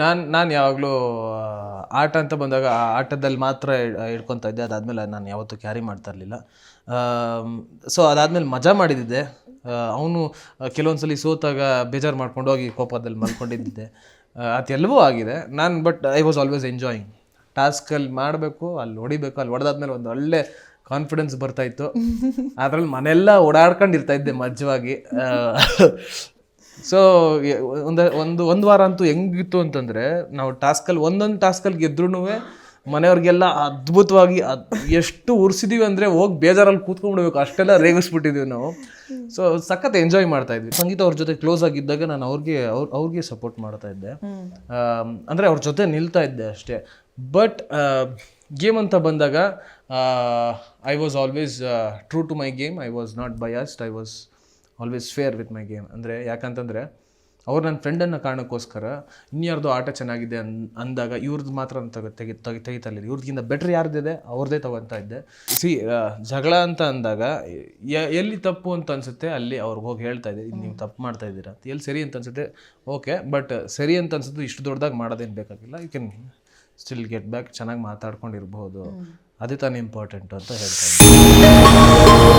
ನಾನು ನಾನು ಯಾವಾಗಲೂ ಆಟ ಅಂತ ಬಂದಾಗ ಆ ಆಟದಲ್ಲಿ ಮಾತ್ರ ಹಿಡ್ಕೊತಾ ಇದ್ದೆ. ಅದಾದಮೇಲೆ ನಾನು ಯಾವತ್ತೂ ಕ್ಯಾರಿ ಮಾಡ್ತಾ ಇರಲಿಲ್ಲ. ಸೊ ಅದಾದಮೇಲೆ ಮಜಾ ಮಾಡಿದ್ದೆ. ಅವನು ಕೆಲವೊಂದ್ಸಲಿ ಸೋತಾಗ ಬೇಜಾರು ಮಾಡ್ಕೊಂಡು ಹೋಗಿ ಕೋಪದಲ್ಲಿ ಮಲ್ಕೊಂಡಿದ್ದೆ. ಅದೆಲ್ಲವೂ ಆಗಿದೆ. ನಾನು but I was always enjoying ಟಾಸ್ಕಲ್ಲಿ ಮಾಡಬೇಕು ಅಲ್ಲಿ ಹೊಡಿಬೇಕು ಅಲ್ಲಿ ಹೊಡೆದಾದ್ಮೇಲೆ ಒಂದು ಒಳ್ಳೆ ಕಾನ್ಫಿಡೆನ್ಸ್ ಬರ್ತಾ ಇತ್ತು. ಅದ್ರಲ್ಲಿ ಮನೆಲ್ಲ ಓಡಾಡ್ಕೊಂಡಿರ್ತಾ ಇದ್ದೆ ಮಜವಾಗಿ ಸೊ ಒಂದು ಒಂದು ಒಂದು ವಾರ ಅಂತೂ ಹೆಂಗಿತ್ತು ಅಂತಂದರೆ ನಾವು ಟಾಸ್ಕಲ್ಲಿ, ಒಂದೊಂದು ಟಾಸ್ಕಲ್ಲಿ ಗೆದ್ರೂ ಮನೆಯವ್ರಿಗೆಲ್ಲ ಅದ್ಭುತವಾಗಿ ಅದ್, ಎಷ್ಟು ಉರ್ಸಿದೀವಿ ಅಂದರೆ ಹೋಗಿ ಬೇಜಾರಲ್ಲಿ ಕೂತ್ಕೊಂಡ್ಬಿಡ್ಬೇಕು ಅಷ್ಟೆಲ್ಲ ರೇಗಿಸ್ಬಿಟ್ಟಿದ್ದೀವಿ ನಾವು. ಸೊ ಸಖತ್ ಎಂಜಾಯ್ ಮಾಡ್ತಾ ಇದ್ವಿ. ಸಂಗೀತ ಅವ್ರ ಜೊತೆ ಕ್ಲೋಸ್ ಆಗಿದ್ದಾಗ ನಾನು ಅವ್ರಿಗೆ, ಅವ್ರ, ಅವ್ರಿಗೆ ಸಪೋರ್ಟ್ ಮಾಡ್ತಾ ಇದ್ದೆ. ಅಂದರೆ ಅಂದ್ರೆ ಅವ್ರ ಜೊತೆ ನಿಲ್ತಾ ಇದ್ದೆ ಅಷ್ಟೇ. ಬಟ್ ಗೇಮ್ ಅಂತ ಬಂದಾಗ I was always true to my game I was not biased I was always fair with my game ಅಂದರೆ ಯಾಕಂತಂದರೆ ಅವ್ರು ನನ್ನ ಫ್ರೆಂಡನ್ನು ಕಾರಣಕ್ಕೋಸ್ಕರ ಇನ್ಯಾರ್ದು ಆಟ ಚೆನ್ನಾಗಿದೆ ಅನ್ ಅಂದಾಗ ಇವ್ರದ್ದು ಮಾತ್ರ ಅಂತ ತೆಗೆ ತೆಗಿ ತೆಗಿ ತೆಗಿತಾ ಇರಲಿಲ್ಲ ಇವ್ರದ್ಗಿಂತ ಬೆಟ್ರ್ ಯಾರ್ದಿದೆ ಅವ್ರದ್ದೇ ತಗೊತಾ ಇದ್ದೆ. ಸಿ ಜಗಳ ಅಂತ ಅಂದಾಗ ಎಲ್ಲಿ ತಪ್ಪು ಅಂತ ಅನ್ಸುತ್ತೆ ಅಲ್ಲಿ ಅವ್ರಿಗೆ ಹೋಗಿ ಹೇಳ್ತಾ ಇದ್ದೆ ನೀವು ತಪ್ಪು ಮಾಡ್ತಾ ಇದ್ದೀರಾ ಅಂತ. ಎಲ್ಲಿ ಸರಿ ಅಂತ ಅನ್ಸುತ್ತೆ ಓಕೆ ಬಟ್ ಸರಿ ಅಂತ ಅನ್ಸುತ್ತೆ ಇಷ್ಟು ದೊಡ್ಡದಾಗಿ ಮಾಡೋದೇನು ಬೇಕಾಗಿಲ್ಲ. You can still get back ಚೆನ್ನಾಗಿ ಮಾತಾಡ್ಕೊಂಡಿರ್ಬೋದು. ಅದೇ ತಾನೇ ಇಂಪಾರ್ಟೆಂಟ್ ಅಂತ ಹೇಳ್ತಾ ಇದ್ದೆ.